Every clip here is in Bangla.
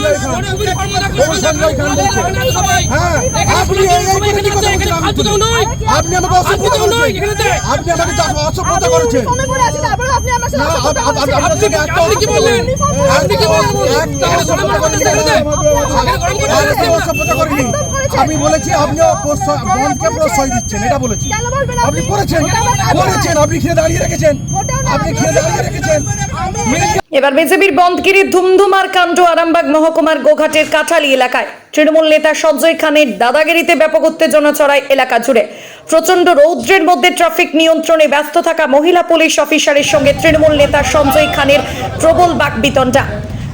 বলছে হ্যাঁ আপনি এই করে কথা বলছেন আমি তুলে? আপনি আমাকে অসভ্যতা করেছেন। আপনি আমাকে অসভ্যতা করেছেন। আপনি? আপনি আমি বলেছি আপনিও প্রশ্রয়- প্রশ্রয় দিচ্ছেন এটা বলেছি। আপনি করেছেন করেছেন। আপনি খেয়ে দাঁড়িয়ে রেখেছেন। আপনি খেয়ে দাঁড়িয়ে রেখেছেন। এবার বিজেপির বন্ধগিরি ধুমধুমার কাণ্ড আরামবাগ মহকুমার গোঘাটের কাঠালি এলাকায়। তৃণমূল নেতা সঞ্জয় খানের দাদাগিরিতে ব্যাপক উত্তেজনা ছড়ায় এলাকা জুড়ে। প্রচণ্ড রৌদ্রের মধ্যে ট্রাফিক নিয়ন্ত্রণে ব্যস্ত থাকা মহিলা পুলিশ অফিসারের সঙ্গে তৃণমূল নেতা সঞ্জয় খানের প্রবল বাকবিতণ্ডা।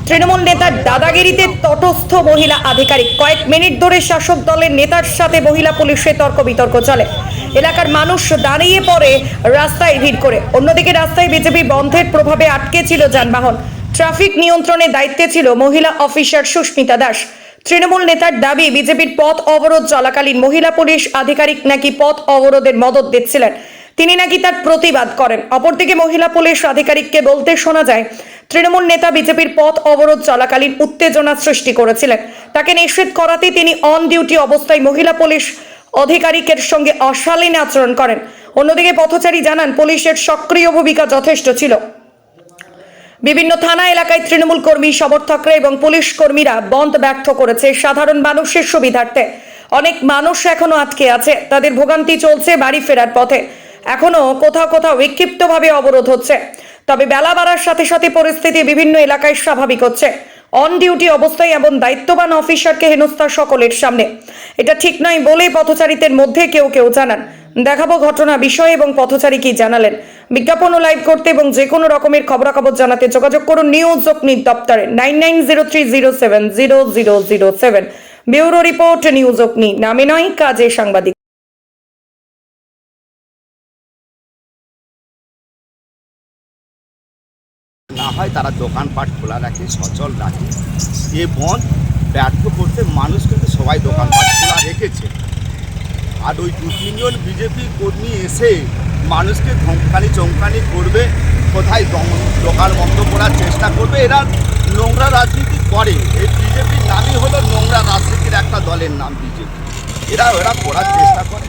তৃণমূল নেতার দাদাগিরিতে তটস্থ মহিলা আধিকারিক। কয়েক মিনিট ধরে শাসক দলের নেতার সাথে মহিলা পুলিশের তর্ক বিতর্ক চলে। এলাকার মানুষ দাঁড়িয়ে পড়ে রাস্তায় ভিড় করে। অন্যদিকে রাস্তায় বিজেপি বন্ধের প্রভাবে আটকে ছিল যানবাহন। ট্রাফিক নিয়ন্ত্রণে দায়িত্বে ছিল মহিলা অফিসার সুস্মিতা দাস। তৃণমূল নেতার দাবি, বিজেপির পথ অবরোধ চলাকালীন মহিলা পুলিশ আধিকারিক নাকি পথ অবরোধের মদত দিচ্ছিলেন? তিনি নাকি তার প্রতিবাদ করেন? অপরদিকে মহিলা পুলিশ আধিকারিককে বলতে শোনা যায়, তৃণমূল নেতা বিজেপির পথ অবরোধ চলাকালীন উত্তেজনা সৃষ্টি করেছিলেন। তাকে নিষেধ করাতে তিনি অন ডিউটি অবস্থায় মহিলা পুলিশ আধিকারিকের সঙ্গে অশালীন আচরণ করেন। অন্যদিকে পথচারী জানান, পুলিশের সক্রিয় ভূমিকা যথেষ্ট ছিল। বিভিন্ন থানা এলাকায় তৃণমূল কর্মী, সমর্থকরা এবং পুলিশ কর্মীরা বন্ধ ব্যর্থ করেছে সাধারণ মানুষের সুবিধার্থে। অনেক মানুষ এখনও আটকে আছে। তাদের ভোগান্তি চলছে বাড়ি ফেরার পথে। এখনও কোথাও কোথাও বিক্ষিপ্তভাবে অবরোধ হচ্ছে। তবে বেলা বাড়ার সাথে সাথে পরিস্থিতি বিভিন্ন এলাকায় স্বাভাবিক হচ্ছে। অন ডিউটি অবস্থায় এমন দায়িত্ববান অফিসারকে হেনস্থা সকলের সামনে। এটা ঠিক নয় বলেই পথচারীদের মধ্যে কেউ কেউ জানান। দেখাবো ঘটনা বিষয় এবং পথচারী কি জানালেন। বিজ্ঞাপন ও লাইভ করতে এবং যে কোনো রকমের খবরাখবর জানাতে যোগাযোগ করুন নিউজ অগ্নি দপ্তরে নাইন ব্যুরো রিপোর্ট, নিউজ অগ্নি নামে নয়, কাজে সাংবাদিক। না হয় তারা দোকানপাট খোলা রাখে, সচল রাখে। এ বন্ধ ব্যর্থ করতে মানুষ কিন্তু সবাই দোকানপাট খোলা রেখেছে। আর ওই দু তিনজন বিজেপি কর্মী এসে মানুষকে ধমকানি চমকানি করবে, কোথায় দোকান বন্ধ করার চেষ্টা করবে, এরা নোংরা রাজনীতি করে। এই বিজেপির নামই হলো নোংরা রাজনীতির একটা দলের নাম বিজেপি। এরা এরা করার চেষ্টা করে।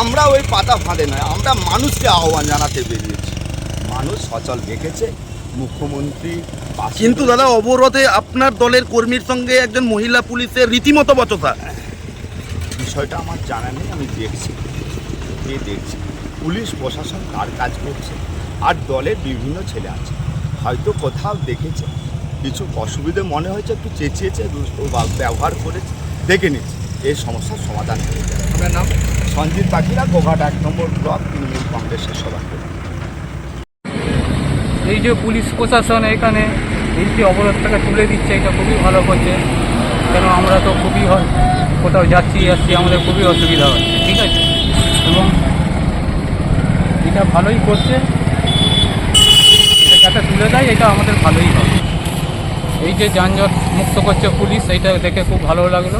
আমরা ওই পাতা ফাঁদে নয়, আমরা মানুষকে আহ্বান জানাতে বেরিয়েছি। মানুষ সচল দেখেছে, মুখ্যমন্ত্রী কিন্তু দাদা, অবরোধে আপনার দলের কর্মীর সঙ্গে একজন মহিলা পুলিশের রীতিমতো বচসা। বিষয়টা আমার জানা নেই, আমি দেখছি। এ দেখছি। পুলিশ, প্রশাসন কার কাজ করছে? আর দলের বিভিন্ন ছেলে আছে। হয়তো কোথাও দেখেছে। কিছু অসুবিধে মনে হয়েছে, একটু চেঁচিয়েছে ব্যবহার করেছে। দেখে নিচ্ছে। এই সমস্যার সমাধান হয়ে যাবে। আপনার নাম? সঞ্জিত পাখিরা, গোঘাট এক নম্বর ব্লক, তৃণমূল কংগ্রেসের সভাপতি। এই যে পুলিশ প্রশাসন এখানে, এই যে অবরোধটাকে তুলে দিচ্ছে, এটা খুবই ভালো করছে। কেন আমরা তো খুবই হয় কোথাও যাচ্ছি যাচ্ছি আমাদের খুবই অসুবিধা হচ্ছে, ঠিক আছে? এবং এটা ভালোই করছে। এটা তুলে দেয়, এটা আমাদের ভালোই হবে। এই যে যানজট মুক্ত করছে পুলিশ, এইটা দেখে খুব ভালো লাগল।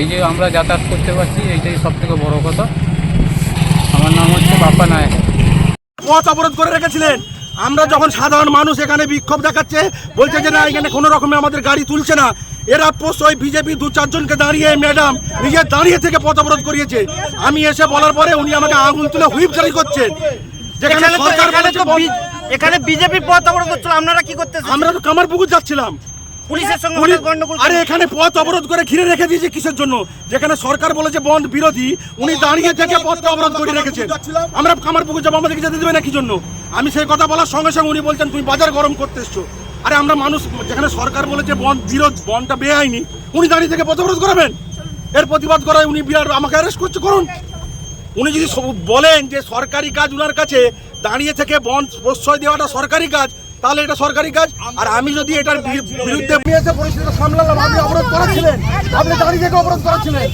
এই যে আমরা যাতায়াত করতে পারছি, এইটাই সব থেকে বড়ো কথা। আমার নাম হচ্ছে বাপ্পা নায়ক। পথ অবরোধ করে রেখেছিলেন। আমরা যখন সাধারণ মানুষ এখানে বিক্ষোভ দেখাচ্ছে, বলছে যে না, এখানে কোনো রকমে আমাদের গাড়ি তুলছে না। এরা ওই বিজেপি দু চারজনকে দাঁড়িয়ে ম্যাডাম নিজে দাঁড়িয়ে থেকে পথ অবরোধ করিয়েছে। আমি এসে বলার পরে উনি আমাকে আঙুল তুলে হুইপ জারি করছেন। যেখানে সরকার এখানে বিজেপি পথ অবরোধ করছিল আপনারা কি করতে আমরা তো কামারপুকুর যাচ্ছিলাম। পুলিশের সঙ্গে গন্ডগোল আরে এখানে পথ অবরোধ করে ঘিরে রেখে দিয়েছে কিসের জন্য? যেখানে সরকার বলেছে বন্ধ বিরোধী উনি দাঁড়িয়ে থেকে পথটা অবরোধ করে রেখেছেন। আমরা কামারপুকুর যাব আমাদেরকে যেতে দেবে না কি জন্য? আমি সেই কথা বলার সঙ্গে সঙ্গে উনি বলছেন তুমি বাজার গরম করতে এসছো। আরে আমরা মানুষ, যেখানে সরকার বলেছে বন, জিরো বনটা বেআইনি উনি দাঁড়িয়ে থেকে পথ করাবেন। এর প্রতিবাদ করায় উনি বিরাট আমাকে অ্যারেস্ট করছে, করুন। উনি যদি বলেন যে সরকারি কাজ উনার কাছে, দাঁড়িয়ে থেকে বন প্রশ্রয় দেওয়াটা সরকারি কাজ তাহলে এটা সরকারি কাজ। আর আমি যদি এটার বিরুদ্ধে এসে পরিস্থিতি সামলালাম, আপনি অবরোধ করাচ্ছিলেন। আপনি দাঁড়িয়ে থেকে অবরোধ করাচ্ছিলেন।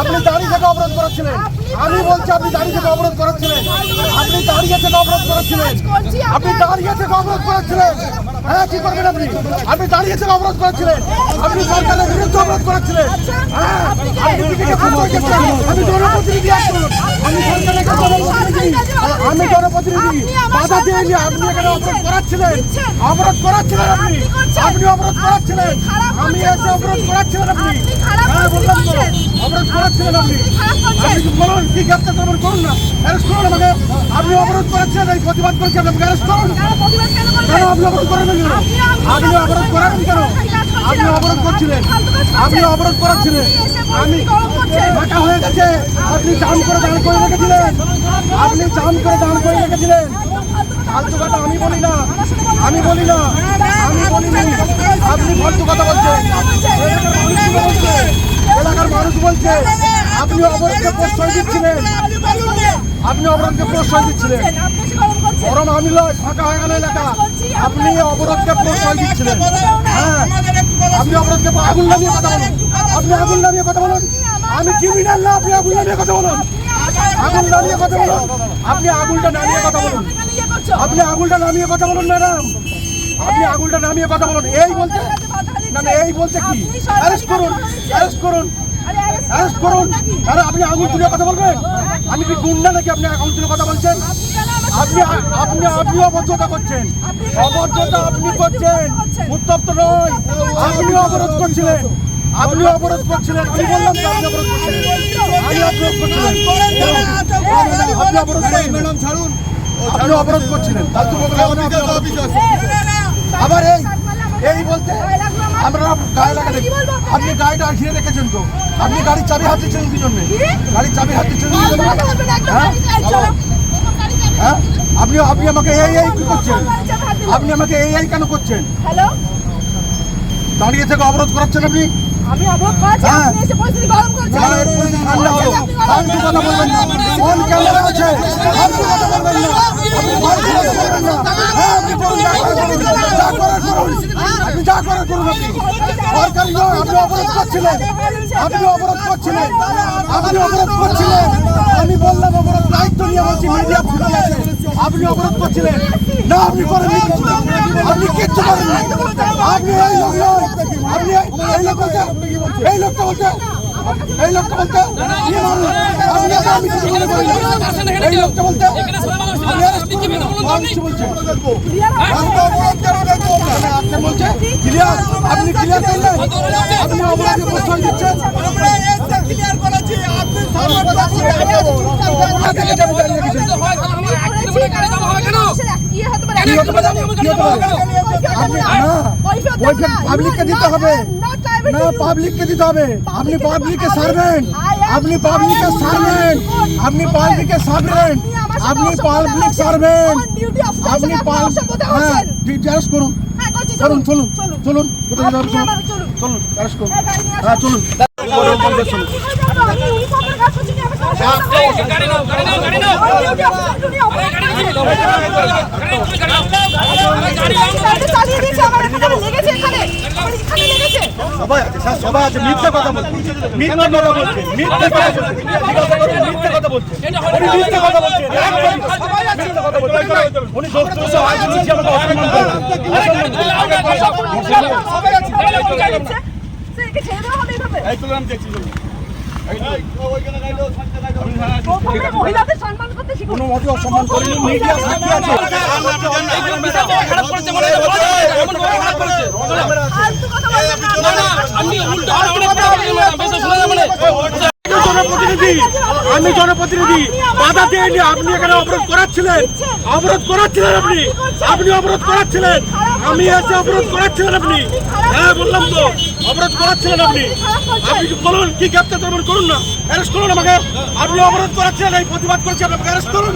আপনি দাঁড়িয়ে থেকে অবরোধ করাচ্ছিলেন। আমি বলছি আপনি দাঁড়িয়ে থেকে অবরোধ করাচ্ছিলেন। আপনি দাঁড়িয়ে থেকে অবরোধ করাচ্ছিলেন। আপনি দাঁড়িয়ে থেকে অবরোধ করাচ্ছিলেন। হ্যাঁ কি করবেন আপনি? আপনি দাঁড়িয়ে থেকে অবরোধ করাচ্ছিলেন। আপনি সরকারের বিরুদ্ধে অবরোধ করাচ্ছিলেন। হ্যাঁ। আমি জনপ্রতিনিধি। আমি সরকারের কাছে। আমি জনপ্রতিনিধি বাধা আপনি এখানে অবরোধ করাচ্ছিলেন। অবরোধ করাচ্ছিলেন আপনি আপনি। অবরোধ করাচ্ছিলেন। আমি এসে অবরোধ করাচ্ছিলেন আপনি। হ্যাঁ বললাম তো। অবরোধ করাচ্ছিলেন আপনি। আপনি বলুন কি গ্রেপ্তার করবেন? করুন না। অ্যারেস্ট করুন আমাকে। আপনি অবরোধ করাচ্ছিলেন এই প্রতিবাদ করছেন আমাকে অ্যারেস্ট করুন। কেন আপনি অবরোধ করবেন কেন আপনি অবরোধ করাবেন কেন? আপনি অবরোধ করছিলেন। আপনি অবরোধ করাচ্ছিলেন আমি ফাঁকা হয়ে গেছে। আপনি জাম করে দাঁড় করে রেখেছিলেন। আপনি জাম করে দাঁড় করে রেখেছিলেন। ফালতু কথা আমি বলি না। আমি বলি না। আমি বলি না। আপনি ফালতু কথা বলছেন। এলাকার মানুষ বলছে? আপনি অবরোধকে প্রশ্রয় দিচ্ছিলেন। আপনি অবরোধকে প্রশ্রয় দিচ্ছিলেন। বরং আমি লয় ফাঁকা হয়ে গেল এলাকা। আপনি অবরোধকে প্রশ্রয় দিচ্ছিলেন। হ্যাঁ। আপনি অবরোধকে আগুন নামিয়ে কথা বলুন। আপনি আগুন নামিয়ে কথা বলুন। আমি ক্রিমিনাল না, আপনি আগুন নামিয়ে কথা বলুন। আগুন নামিয়ে কথা বলুন। আপনি আগুনটা নামিয়ে কথা বলুন। আপনি আগুনটা নামিয়ে কথা বলুন, ম্যাডাম। আপনি আগুনটা নামিয়ে কথা বলুন। এই বলতে না না, এই বলতে কি? অ্যারেস্ট করুন অ্যারেস্ট করুন। অ্যারেস্ট করুন। আরে আপনি আগুন তুলে কথা বলবেন? আমি কি গুন্ডা নাকি আপনি আগুন তুলে কথা বলছেন? আপনি আপনি আপনি অভদ্রতা করছেন। অভদ্রতা আপনি করছেন। উত্তপ্ত নয় আপনি অবরোধ করছিলেন। আপনি অবরোধ করছিলেন। আমি বললাম তো আপনি অবরোধ করছিলেন। আমি অবরোধ করছিলেন। আপনি অবরোধ করছিলেন। ম্যাডাম ছাড়ুন আপনি অবরোধ করছিলেন। আবার এই এই বলতে আমরা। গায়ে লাগাতে আপনি গাড়িটা ঘিরে রেখেছেন তো। আপনি গাড়ির চাবি হাত দিচ্ছেন কি জন্য? গাড়ির চাবি হাত জন্য? হ্যাঁ আপনি আপনি আমাকে এই এই কি করছেন আপনি আমাকে এই এই কেন করছেন হ্যালো দাঁড়িয়ে থেকে অবরোধ করাচ্ছেন আপনি আমি অবরোধ করেছি হ্যাঁ। আপনি এসে পরিস্থিতি গরম করছেন ঠান্ডা হলো। ফালতু কথা বলবেন না। ফোন। ফালতু কথা বলবেন না। আপনি ফালতু কথা বলবেন না। হ্যাঁ, আপনি করুন, যা করার করুন। যা করার করুন। আপনি যা করার করুন আপনি। সরকারি নয়, আপনি অবরোধ করছিলেন। আপনি অবরোধ করছিলেন। আপনি অবরোধ করছিলেন। আমি বললাম অবরোধ দায়িত্ব নিয়ে বলছি মিডিয়া ফুটে আছে আপনি অবরোধ করছিলেন না আপনি করেননি। আপনি কিচ্ছু করেননি আপনি এই লোক নয় আপনি এই- লোক বলতে এই লোকটা বলতে এই লোকটা বলতে ইয়ে। আপনি আমি কিছু মনে করি। এই লোকটা বলতে করুন না। কিছু বলছি। আপনি বলছে ক্লিয়ার আপনি ক্লিয়ার করলেন? আপনি অবরোধে প্রশ্রয় দিচ্ছেন? আগে থেকে যাবে দাঁড়িয়ে রেখেছেন। ইয়ে হতে পারে। কি হতে পারে? কি হতে পারে? আপনি না। ওইটা পাবলিককে দিতে হবে। না পাবলিককে দিতে হবে। আপনি পাবলিককে সারবেন। আপনি পাবলিককে সারবেন। আপনি পাবলিককে সারবেন। আপনি পাবলিক সারবেন। আপনি হ্যাঁ অ্যারেস্ট করুন। চলুন চলুন চলুন কোথায় হবে চলুন চলুন অ্যারেস্ট করুন হ্যাঁ চলুন সবাই আছে স্যার সবাই আছে মিথ্যে কথা বলছে মিথ্যে কথা বলছে কথা মিথ্যে কথা বলছে মিথ্যে কথা বলছে উনি দোস্ত সবাই নিচে আমাকে অসম্মান করছে এই তুলে জনপ্রতিনিধি আমি জনপ্রতিনিধি বাধা দিইনি আপনি এখানে অবরোধ করাচ্ছিলেন। অবরোধ করাচ্ছিলেন আপনি। আপনি অবরোধ করাচ্ছিলেন। আমি এসে অবরোধ করাচ্ছিলেন আপনি। হ্যাঁ বললাম তো অবরোধ করাচ্ছিলেন আপনি। আপনি বলুন কি গ্রেপ্তার করবেন করুন না। অ্যারেস্ট করুন আমাকে। আপনি অবরোধ করাচ্ছিলেন এই প্রতিবাদ করছি আপনাকে অ্যারেস্ট করুন।